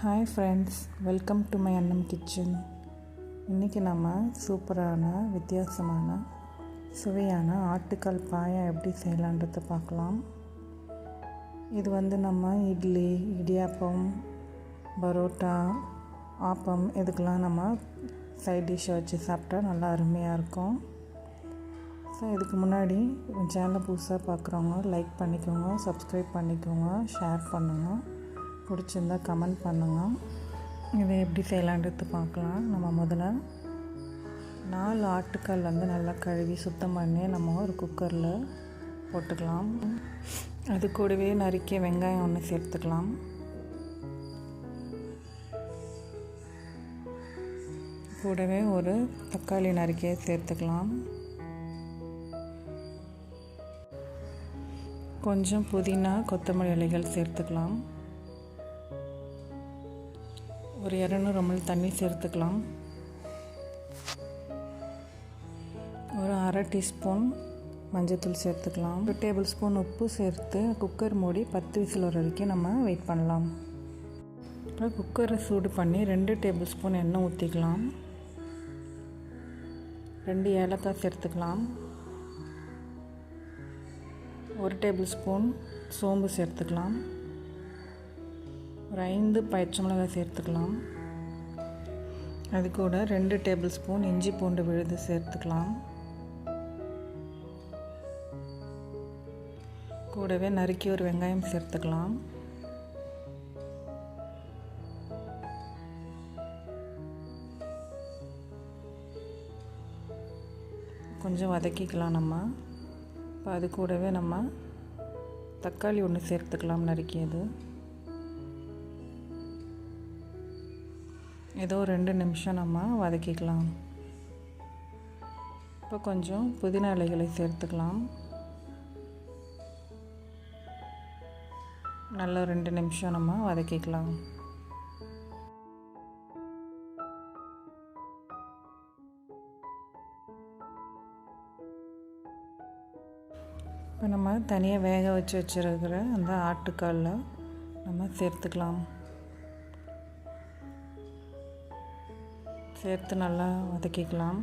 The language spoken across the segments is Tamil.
Hi friends welcome to my Annam kitchen இன்றைக்கி நம்ம சூப்பரான வித்தியாசமான சுவையான ஆட்டுக்கால் பாயம் எப்படி செய்யலான்றதை பார்க்கலாம். இது வந்து நம்ம இட்லி இடியாப்பம் பரோட்டா ஆப்பம் இதுக்கெலாம் நம்ம சைட் டிஷ்ஷை வச்சு சாப்பிட்டா நல்லா அருமையாக இருக்கும். ஸோ இதுக்கு முன்னாடி சேனலை புதுசாக பார்க்குறவங்க லைக் பண்ணிக்கோங்க சப்ஸ்கிரைப் பண்ணிக்கோங்க ஷேர் பண்ணுங்கள் பிடிச்சிருந்தா கமெண்ட் பண்ணுங்கள் இதை எப்படி செய்யலான்றது பார்க்கலாம். நம்ம முதல்ல நாலு ஆட்டுக்கால் வந்து நல்லா கழுவி சுத்தம் பண்ணி நம்ம ஒரு குக்கரில் போட்டுக்கலாம். அது கூடவே நறுக்கிய வெங்காயம் ஒன்று சேர்த்துக்கலாம். கூடவே ஒரு தக்காளி நறுக்கிய சேர்த்துக்கலாம். கொஞ்சம் புதினா கொத்தமல்லி இலைகள் சேர்த்துக்கலாம். ஒரு இரநூறு எம்எல் தண்ணி சேர்த்துக்கலாம். ஒரு அரை டீஸ்பூன் மஞ்சள்தூள் சேர்த்துக்கலாம். ஒரு டேபிள் ஸ்பூன் உப்பு சேர்த்து குக்கர் மூடி பத்து விசில் வர வரைக்கும் நம்ம வெயிட் பண்ணலாம். அப்புறம் குக்கரை சூடு பண்ணி ரெண்டு டேபிள் ஸ்பூன் எண்ணெய் ஊற்றிக்கலாம் ரெண்டு ஏலக்காய் சேர்த்துக்கலாம். ஒரு டேபிள் ஸ்பூன் சோம்பு சேர்த்துக்கலாம். ஒரு ஐந்து பச்சை மிளகாய் சேர்த்துக்கலாம். அது கூட ரெண்டு டேபிள் ஸ்பூன் இஞ்சி பூண்டு விழுது சேர்த்துக்கலாம். கூடவே நறுக்கி ஒரு வெங்காயம் சேர்த்துக்கலாம். கொஞ்சம் வதக்கிக்கலாம் நம்ம. இப்போ அது கூடவே நம்ம தக்காளி ஒன்று சேர்த்துக்கலாம் நறுக்கியது. ஏதோ ரெண்டு நிமிஷம் நம்ம வதக்கிக்கலாம். இப்போ கொஞ்சம் புதினா இலைகளை சேர்த்துக்கலாம். நல்லா ரெண்டு நிமிஷம் நம்ம வதக்கிக்கலாம். இப்போ நம்ம தனியாக வேக வச்சு வச்சுருக்கிற அந்த ஆட்டுக்காலில் நம்ம சேர்த்துக்கலாம். சேர்த்து நல்லா வதக்கிக்கலாம்.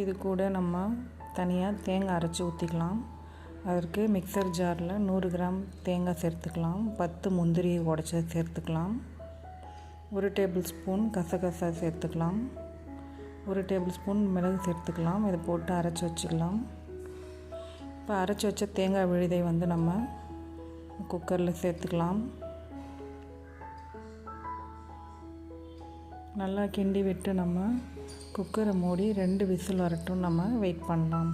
இது கூட நம்ம தனியாக தேங்காய் அரைச்சி ஊற்றிக்கலாம் அதற்கு மிக்சர் ஜாரில் நூறு கிராம் தேங்காய் சேர்த்துக்கலாம். பத்து முந்திரி உடச்சி சேர்த்துக்கலாம். ஒரு டேபிள் ஸ்பூன் கசகசா சேர்த்துக்கலாம். ஒரு டேபிள் ஸ்பூன் மிளகு சேர்த்துக்கலாம். இதை போட்டு அரைச்சி வச்சுக்கலாம். இப்போ அரைச்சி வச்ச தேங்காய் விழுதை வந்து நம்ம குக்கரில் சேர்த்துக்கலாம். நல்லா கிண்டி விட்டு நம்ம குக்கரை மூடி ரெண்டு விசில் வரட்டும் நம்ம வெயிட் பண்ணலாம்.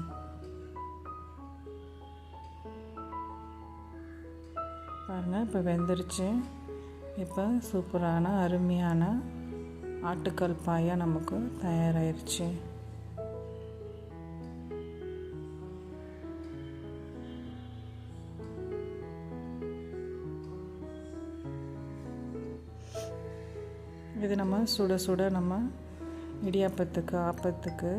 பாருங்கள் இப்போ வெந்துருச்சு. இப்போ சூப்பரான அருமையான ஆட்டுக்கல் பாயா நமக்கு தயாராகிருச்சு இது நம்ம சுட சுட நம்ம இடியாப்பத்துக்கு ஆப்பத்துக்கு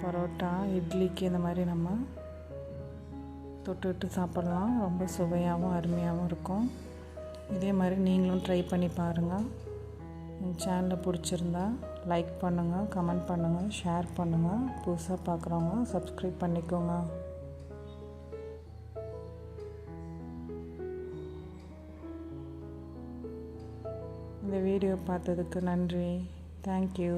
பரோட்டா இட்லிக்கு இந்த மாதிரி நம்ம தொட்டுட்டு சாப்பிட்லாம். ரொம்ப சுவையாகவும் அருமையாகவும் இருக்கும். இதே மாதிரி நீங்களும் ட்ரை பண்ணி பாருங்கள் என் சேனலை பிடிச்சிருந்தா லைக் பண்ணுங்கள் கமெண்ட் பண்ணுங்கள் ஷேர் பண்ணுங்கள் புதுசாக பார்க்குறவங்க சப்ஸ்கிரைப் பண்ணிக்கோங்க. இந்த வீடியோ பார்த்ததுக்கு நன்றி. தேங்க்யூ